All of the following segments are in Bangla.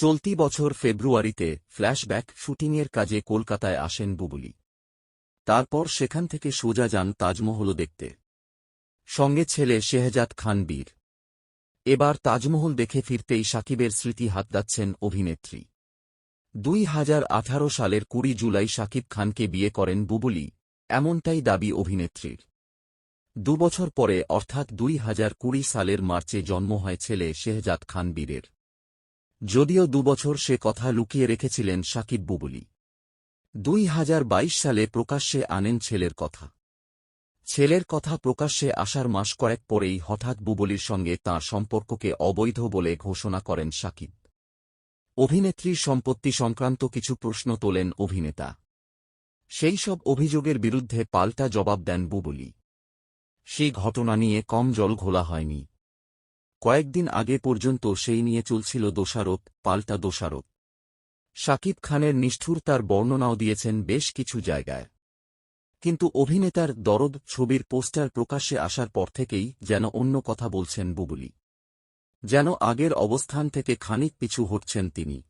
চলতি বছর ফেব্রুয়ারিতে ফ্ল্যাশব্যাক শুটিংয়ের কাজে কলকাতায় আসেন বুবুলি। তারপর সেখান থেকে সোজা যান তাজমহল দেখতে। সঙ্গে ছেলে শেহজাদ খান বীর। এবার তাজমহল দেখে ফিরতেই সাকিবের স্মৃতি হাতদাচ্ছেন অভিনেত্রী। দুই হাজার আঠারো সালের কুড়ি জুলাই সাকিব খানকে বিয়ে করেন বুবুলি, এমনটাই দাবি অভিনেত্রীর। দুবছর পরে অর্থাৎ দুই হাজার কুড়ি সালের মার্চে জন্ম হয় ছেলে শেহজাদ খান বীরের। যদিও দুবছর সে কথা লুকিয়ে রেখেছিলেন সাকিব বুবুলি। দুই হাজার বাইশ সালে প্রকাশ্যে আনেন ছেলের কথা। ছেলের কথা প্রকাশ্যে আসার মাস কয়েক পরেই হঠাৎ বুবলির সঙ্গে তাঁর সম্পর্ককে অবৈধ বলে ঘোষণা করেন সাকিব। অভিনেত্রীর সম্পত্তি সংক্রান্ত কিছু প্রশ্ন তোলেন অভিনেতা। সেই সব অভিযোগের বিরুদ্ধে পাল্টা জবাব দেন বুবলি। সেই ঘটনা নিয়ে কম জল ঘোলা হয়নি। কয়েকদিন আগে পর্যন্ত সেই নিয়ে চলছিল দোষারোপ, পাল্টা দোষারোপ। শাকিব খানের নিষ্ঠুর তার বর্ণনাও দিয়েছেন বেশ কিছু জায়গায়। কিন্তু অভিনেতার দরদ ছবির পোস্টার প্রকাশ্যে আসার পর থেকেই যেন অন্য কথা বলছেন বুবলি। যেন আগের অবস্থান থেকে খানিক পিছু হটছেন তিনি।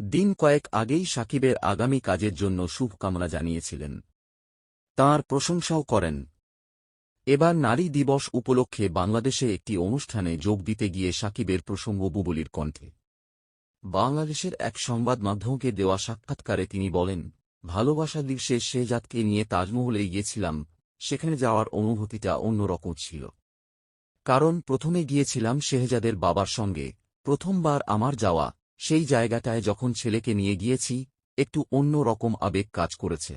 দিন কয়েক আগেই সাকিবের আগামী কাজের জন্য শুভকামনা জানিয়েছিলেন। তাঁর প্রশংসাও করেন। এবার নারী দিবস উপলক্ষে বাংলাদেশে একটি অনুষ্ঠানে যোগ দিতে গিয়ে সাকিবের প্রসঙ্গ বুবলির কণ্ঠে। বাংলাদেশের এক সংবাদ মাধ্যমকে দেওয়া সাক্ষাৎকারে তিনি বলেন, ভালোবাসা দিবসে শেহজাদকে নিয়ে তাজমহলে গিয়েছিলাম, সেখানে যাওয়ার অনুভূতিটা অন্যরকম ছিল। কারণ প্রথমে গিয়েছিলাম শেহজাদের বাবার সঙ্গে, প্রথমবার আমার যাওয়া, সেই জায়গাটায় যখন ছেলেকে নিয়ে গিয়েছি, একটু অন্য রকম আবেগ কাজ করেছে।